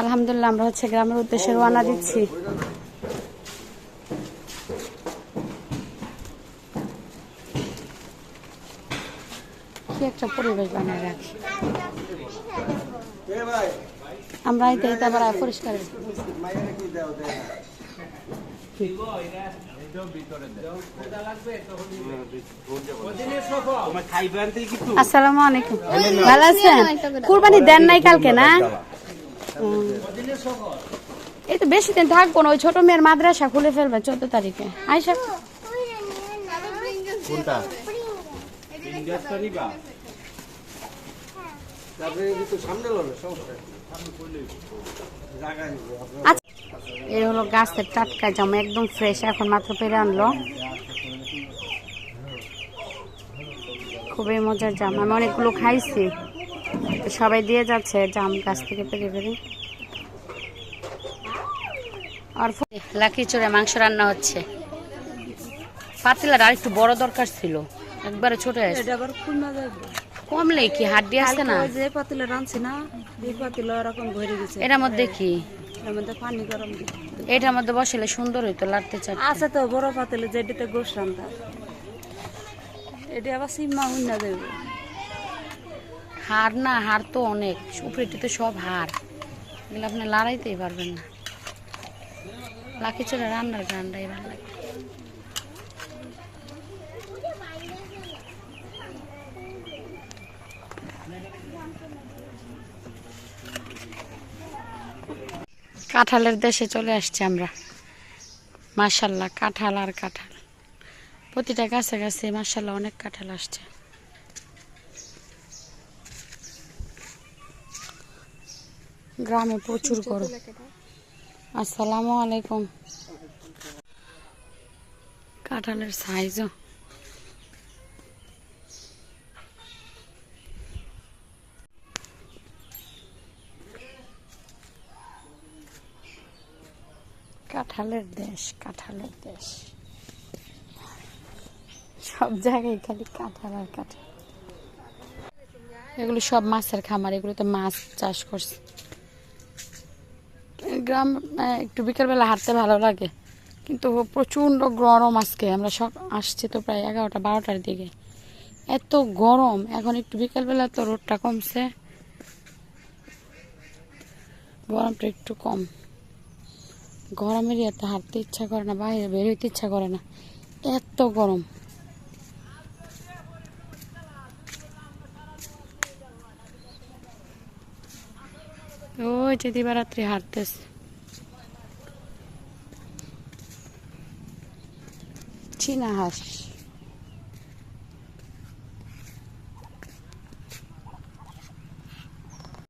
আলহামদুলিল্লাহ, আমরা হচ্ছে গ্রামের উদ্দেশ্যে রওনা দিচ্ছি। কি একটা পরিবেশ বানায় রাখি। আমরা পরিষ্কার আসসালামু আলাইকুম। ভালো আছেন? কুরবানি দেন নাই কালকে, না। এই তো বেশি দিন থাকব না ওই ছোট মেয়ের মাদ্রাসা খুলে ফেলবে চোদ্দ তারিখে। আইসা কোনটা? আচ্ছা এই হলো গাছের টাটকা জামা একদম ফ্রেশ এখন মাত্র পেরে আনলো। খুবই মজার জাম আমি অনেকগুলো খাইছি। সবাই দিয়ে যাচ্ছে জাম গাছ থেকে পেরে পেরে। আর লাকি চড়ে মাংস রান্না হচ্ছে। পাতিলার আর একটু বড় দরকার ছিল একবারে ছোট কমলে কি হাড্ডি আছে না? যে পাতিলে রাঁধছি না দুই পাতিলা ওরকম ভরে গেছে। এটার মধ্যে কি? এর মধ্যে পানি গরম দিই এটার মধ্যে বসলে সুন্দর হইতো লাড়তে চাট আছে তো বড় পাতিলে যেটাতে গোস রান্ধা এটা আবার সিমা হুন্না দেবে। হার না হার তো অনেক। উপরেটিতে সব হার এগুলো আপনি লড়াইতেই পারবেন না। লাকি চলে রান্নার গানটাই ভালো লাগে। কাঁঠালের দেশে চলে আসছি আমরা। মাশাল্লাহ, কাঁঠাল আর কাঁঠাল। প্রতিটা গাছে গাছে মাশাল্লাহ অনেক কাঁঠাল আসছে। গ্রামে প্রচুর গরম। আসসালামু আলাইকুম। কাঁঠালের সাইজও কাঁঠালের দেশ কাঁঠালের দেশ। সব জায়গায় খালি কাঁঠাল আর কাঁঠাল। এগুলো সব মাছের খামার, এগুলোতে মাছ চাষ করছে। গ্রাম একটু বিকেলবেলা হাঁটতে ভালো লাগে। কিন্তু প্রচণ্ড গরম আজকে। আমরা সব আসছি তো প্রায় এগারোটা, বারোটার দিকে। এত গরম। এখন একটু বিকেলবেলা তো রোদটা কমছে। গরমটা একটু কম। গরমের এত হাঁটতে ইচ্ছা করে না, বাইরে বেরোতে ইচ্ছা করে না। এত গরম। ওই যে দিবারাত্রি হাঁটতেছে। China Hash.